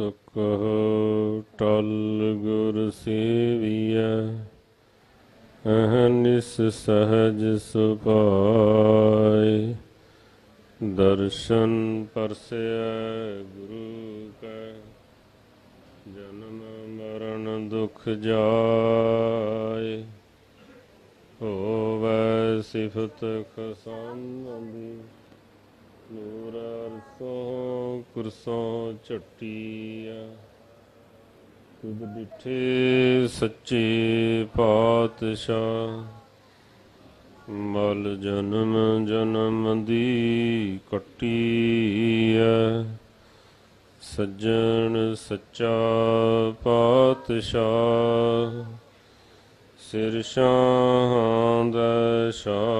ਸੁਖ ਟਲ ਗੁਰ ਸੇਵੀਐ ਅਹਨਿਸ ਸਹਜ ਸੁਭਾਏ। ਦਰਸ਼ਨ ਪਰਸੈ ਗੁਰੂ ਕੈ, ਜਨਮ ਮਰਨ ਦੁਖ ਜਾਏ। ਹੋਵੈ ਸਿਫਤ ਖਸੰਦੀ ਨੂਰ ਅਰਸੋਂ ਕੁਰਸੋਂ ਝਟੀਆ, ਤੁਧ ਡਿਠੇ ਸੱਚੇ ਪਾਤਸ਼ਾਹ। ਮਲ ਜਨਮ ਜਨਮ ਦੀ ਕੱਟੀਐ, ਸੱਜਣ ਸੱਚਾ ਪਾਤਸ਼ਾਹ। ਸਿਰ ਸ਼ਾਹਾਂ ਦਾ ਸ਼ਾਹ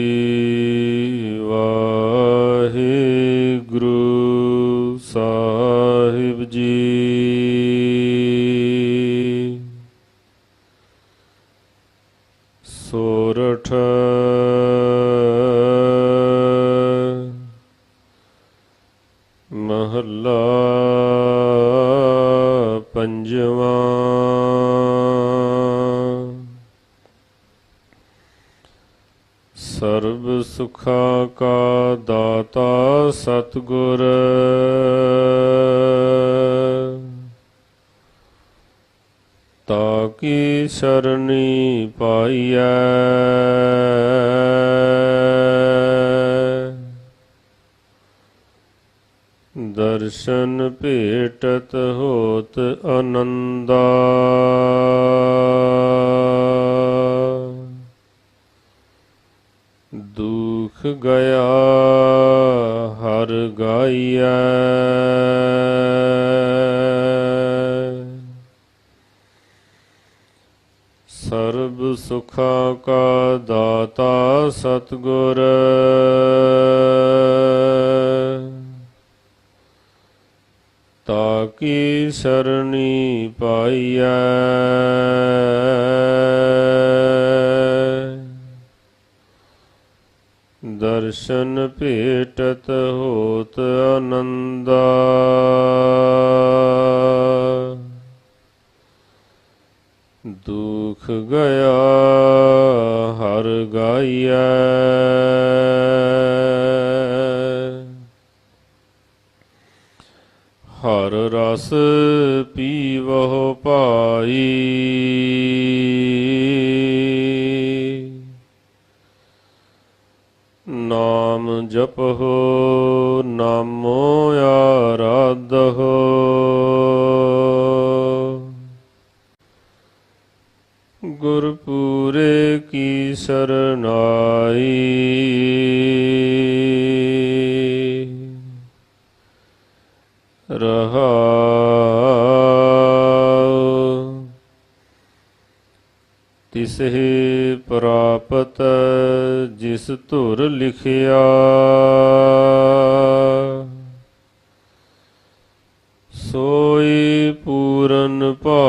ਸੋਰਠ ਮਹੱਲਾ ਪੰਜਵਾਂ ਸਰਬ ਸੁਖਾ ਕਾ ਦਾਤਾ ਸਤਗੁਰ ਤਾ ਕੀ ਸਰਣੀ ਪਾਈਐ? ਦਰਸ਼ਨ ਭੇਟਤ ਹੋਤ ਆਨੰਦਾ ਦੁਖ ਗਿਆ ਹਰ ਗਾਈਐ। ਸਰਬ ਸੁਖਾਂ ਕਾ ਦਾਤਾ ਸਤਗੁਰ। ਤਾ ਕੀ ਸਰਣੀ ਪਾਈਐ। ਦਰਸ਼ਨ ਭੇਟਤ ਹੋਤ ਆਨੰਦਾ ਦੁਖ ਗਿਆ ਹਰ ਗਾਈਐ। ਹਰ ਰਸ ਪੀਵਹੁ ਭਾਈ। ਨਾਮ ਜਪਹੁ ਨਾਮੋ ਆਰਾਧਹੁ। ਕੀ ਸਰਨਾਈ। ਰਹਾਉ ਤਿਸਹਿ ਪ੍ਰਾਪਤ ਜਿਸ ਧੁਰ ਲਿਖਿਆ। ਸੋਈ ਪੂਰਨ ਪਾ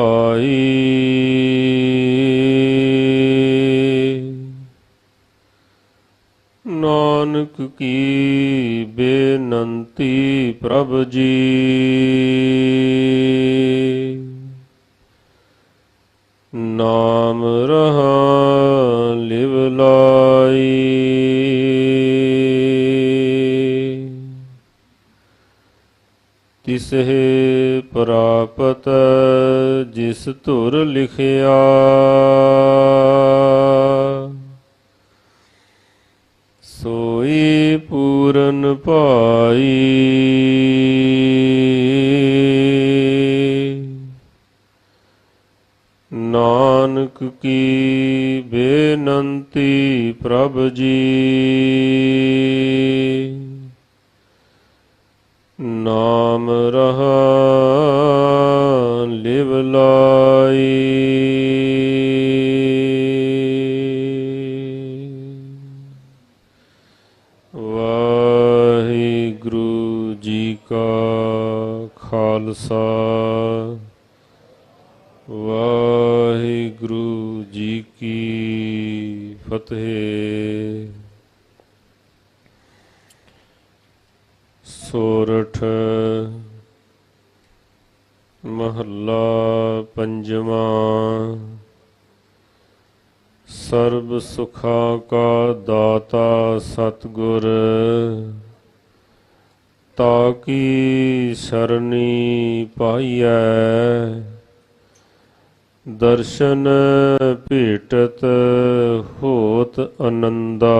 ਜੀ। ਨਾਮ ਰਹਾ ਲਿਵ ਲਾਈ। ਤਿਸਹਿ ਪ੍ਰਾਪਤ ਜਿਸ ਧੁਰ ਲਿਖਿਆ। ਸੋਈ ਪੂ ਪੂਰਨ ਭਾਈ। ਨਾਨਕ ਕੀ ਬੇਨੰਤੀ ਪ੍ਰਭ ਜੀ। ਨਾਮ ਰਹਾ ਲਿਵ ਲਾਈ। ਖਾਲਸਾ ਵਾਹਿਗੁਰੂ ਜੀ ਕੀ ਫਤਿਹ। ਸੋਰਠ ਮਹੱਲਾ ਪੰਜਵਾਂ। ਸਰਬ ਸੁਖਾਂ ਕਾ ਦਾਤਾ ਸਤਿਗੁਰ। ਤਾ ਕੀ ਸਰਣੀ ਪਾਈਐ? ਦਰਸ਼ਨ ਭੇਟਤ ਹੋਤ ਆਨੰਦਾ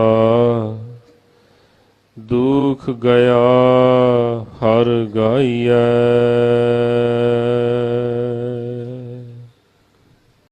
ਦੁਖ ਗਿਆ ਹਰ ਗਾਈਐ।